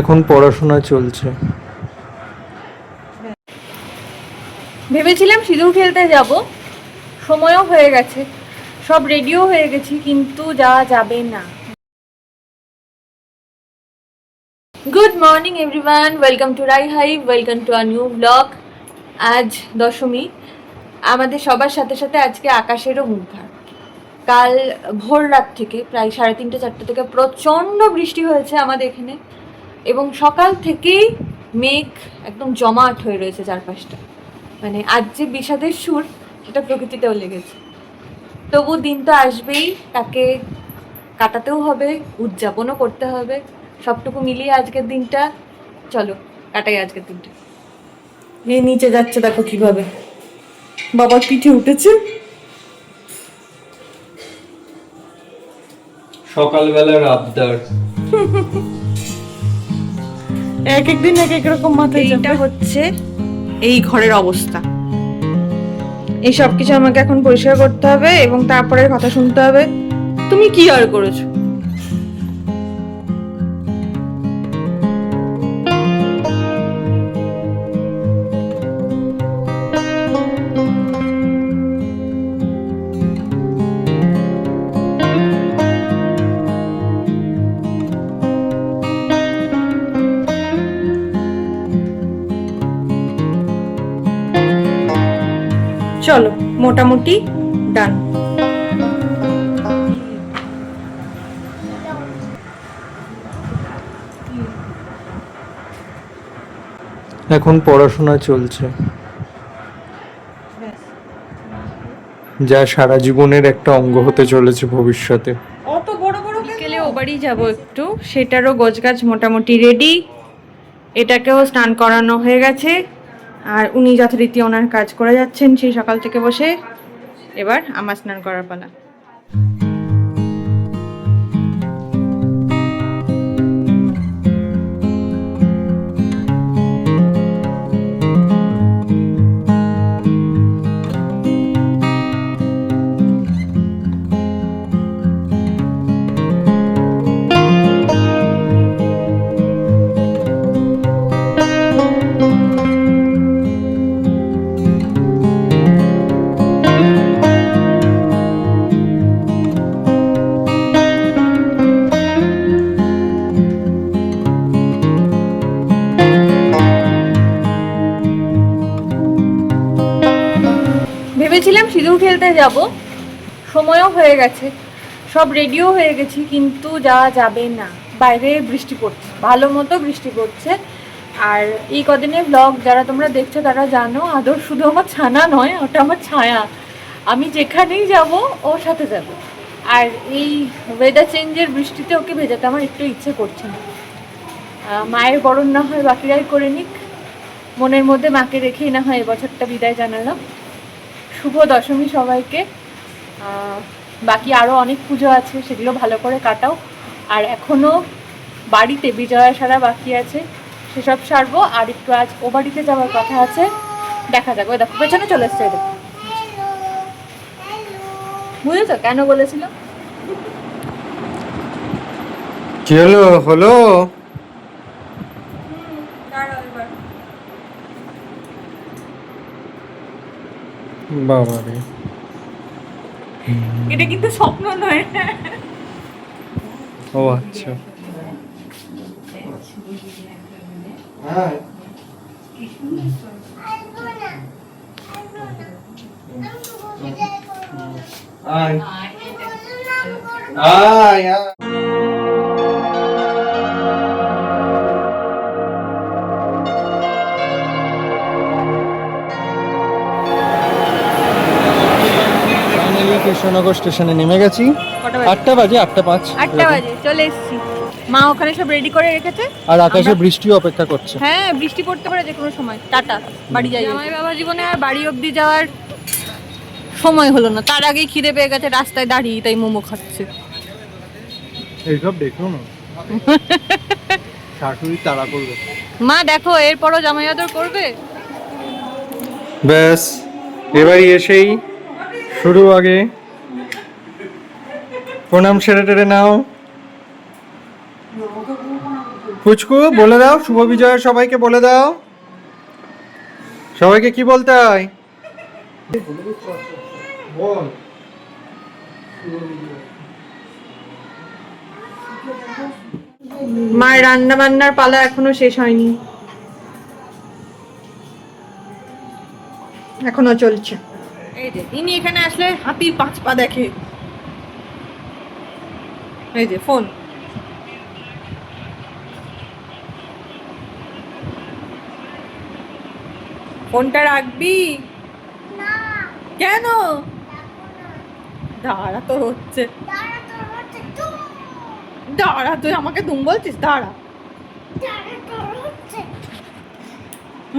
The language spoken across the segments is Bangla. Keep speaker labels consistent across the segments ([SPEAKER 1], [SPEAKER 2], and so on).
[SPEAKER 1] এখন পড়াশোনা চলছে।
[SPEAKER 2] ভেবেছিলাম সিঁদুর খেলতে যাব। সময়ও হয়ে গেছে। সব রেডিও হয়ে গেছি, কিন্তু যাওয়া যাবে না। Good morning everyone welcome to Rai hi welcome to a new blog আজ দশমী। আমাদের সবার সাথে সাথে আজকে আকাশেরও উদ্ধার কাল ভোর রাত থেকে, প্রায় সাড়ে তিনটে, চারটে থেকে প্রচণ্ড বৃষ্টি হয়েছে আমাদের এখানে। এবং সকাল থেকেই মেঘ একদম জমাট হয়ে রয়েছে চারপাশটা। মানে আজ যে বিষাদের সুর সেটা প্রকৃতিতেও লেগেছে। তবু দিন তো আসবেই তাকে কাটাতেও হবে উদযাপনও করতে হবে। সবটুকু মিলিয়ে আজকের দিনটা চলো কাটাই আজকের দিনটা। এ নিচে যাচ্ছে দেখো কীভাবে। বাবার পিঠে উঠেছে?
[SPEAKER 1] সকালবেলার আবদার
[SPEAKER 2] এক এক দিন এক এক রকম মাথায় এইটা হচ্ছে এই ঘরের অবস্থা। এই সব কিছু আমাকে এখন পরিষ্কার করতে হবে এবং তারপরে কথা শুনতে হবে। তুমি কি আর করেছ? মোটামুটি ডান
[SPEAKER 1] এখন পড়াশোনা চলছে। যা সারা জীবনের একটা অঙ্গ হতে চলেছে ভবিষ্যতে।
[SPEAKER 2] অত বড় বড় বিকেলে ও বাড়ি যাব একটু। সেটারও গোছগাছ মোটামুটি রেডি এটাকেও স্নান করানো হয়ে গেছে। আর উনি যথারীতি ওনার কাজ করে যাচ্ছেন সেই সকাল থেকে বসে। এবার আমার স্নান করার পালা। ভেবেছিলাম সিঁদুর খেলতে যাব। সময়ও হয়ে গেছে। সব রেডিও হয়ে গেছি, কিন্তু যাওয়া যাবে না। বাইরে বৃষ্টি পড়ছে, ভালো মতো বৃষ্টি পড়ছে। আর এই কদিনে ব্লগ যারা তোমরা দেখছ, তারা জানো, আদর শুধু আমার ছানা নয়, ওটা আমার ছায়া। আমি যেখানেই যাব, ওর সাথে যাব। আর এই ওয়েদার চেঞ্জের বৃষ্টিতে ওকে ভেজাতে আমার একটু ইচ্ছে করছে না। মায়ের বরণ না হয় বাকিরাই করে নিক। মনের মধ্যে মাকে রেখেই না হয় এবছরটা বিদায় জানালাম। শুভ দশমী সবাইকে। বাকি আরও অনেক পুজো আছে, সেগুলো ভালো করে কাটাও। আর এখনও বাড়িতে বিজয়া সারা বাকি আছে, সেসব সারবো। আর একটু আজ ও বাড়িতে যাওয়ার কথা আছে, দেখা যাবে ওই দেখো, পেছনে চলে এসছে। বুঝেছ? কেন বলেছিলাম
[SPEAKER 1] কি হলো? হলো? বাবা রে
[SPEAKER 2] এটা কিন্তু স্বপ্ন নয়।
[SPEAKER 1] ও আচ্ছা। আয়। আয় আয়। কৃষ্ণনগর স্টেশনে নেমে গেছি। আটটা বাজে আটটা পাঁচ।
[SPEAKER 2] আটটা বাজে চলে এসেছি। মা ওখানে সব রেডি করে রেখেছে?
[SPEAKER 1] আর আকাশে
[SPEAKER 2] আমরা-
[SPEAKER 1] বৃষ্টিও অপেক্ষা করছে।
[SPEAKER 2] হ্যাঁ বৃষ্টি পড়তে পারে যে কোনো সময়। টাটা বাড়ি যাই। জামাই বাবা জীবনে আর বাড়ি অবধি যাওয়ার সময় হলো না। তার আগেই খিদে পেয়ে গেছে রাস্তায় দাঁড়িয়ে তাই মোমো খাচ্ছে।
[SPEAKER 1] এইসব দেখো না। শাশুড়ি তাড়া করবে।
[SPEAKER 2] মা দেখো এরপরও জামাই আদর করবে?
[SPEAKER 1] ব্যাস এবারই এসেই শুরু আগে। প্রণাম সেরে টেরে নাও। পুচকু বলে দাও শুভ বিজয়ের সবাইকে বলে দাও। সবাইকে কি বলতে হয়?
[SPEAKER 2] মায়ের রান্না বান্নার পালা এখনও শেষ হয়নি। এখনও চলছে। এই যে ইনি এখানে আসলে হাতির পাঁচ পা দেখে। এই যে ফোন ফোনটা রাখবি? কেন? দাঁড়া তোর হচ্ছে। দাঁড়া তুই আমাকে তুম বলছিস? দাঁড়া।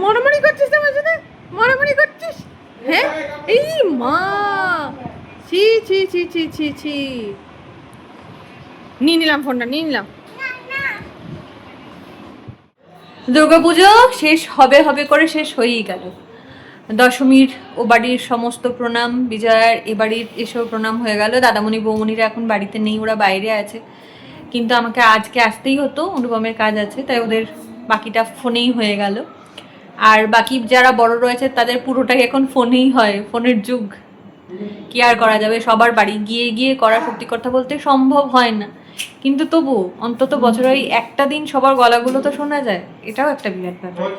[SPEAKER 2] মারামারি করছিস আমার সাথে? মারামারি করছিস? হ্যাঁ? এই মা। ছি ছি ছি ছি ছি ছি। নিয়ে নিলাম ফোনটা, নিয়ে নিলাম। দুর্গাপুজো শেষ, হবে হবে করে শেষ হয়েই গেল। দশমীর ও বাড়ির সমস্ত প্রণাম, বিজয়ার এ বাড়ির এসেও প্রণাম হয়ে গেল। দাদামণি, বৌমণিরা এখন বাড়িতে নেই, ওরা বাইরে আছে। কিন্তু আমাকে আজকে আসতেই হতো, অনুপমের কাজ আছে, তাই ওদের বাকিটা ফোনেই হয়ে গেল। আর বাকি যারা বড় রয়েছে, তাদের পুরোটাই এখন ফোনেই হয়, ফোনের যুগ। কি আর করা যাবে? সবার বাড়ি গিয়ে গিয়ে করা সত্যি কথা বলতে সম্ভব হয় না। কিন্তু তবু, অন্তত বছরে ওই একটা দিন সবার গলাগুলো তো শোনা যায়, এটাও একটা বিরাট ব্যাপার।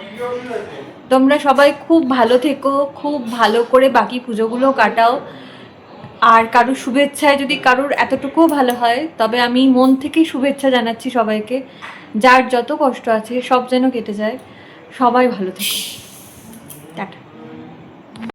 [SPEAKER 2] তোমরা সবাই খুব ভালো থেকো, খুব ভালো করে বাকি পুজোগুলো কাটাও। আর কারুর শুভেচ্ছায় যদি কারুর এতটুকুও ভালো হয়, তবে আমি মন থেকেই শুভেচ্ছা জানাচ্ছি সবাইকে। যার যত কষ্ট আছে, সব যেন কেটে যায়। সবাই ভালো থেকো।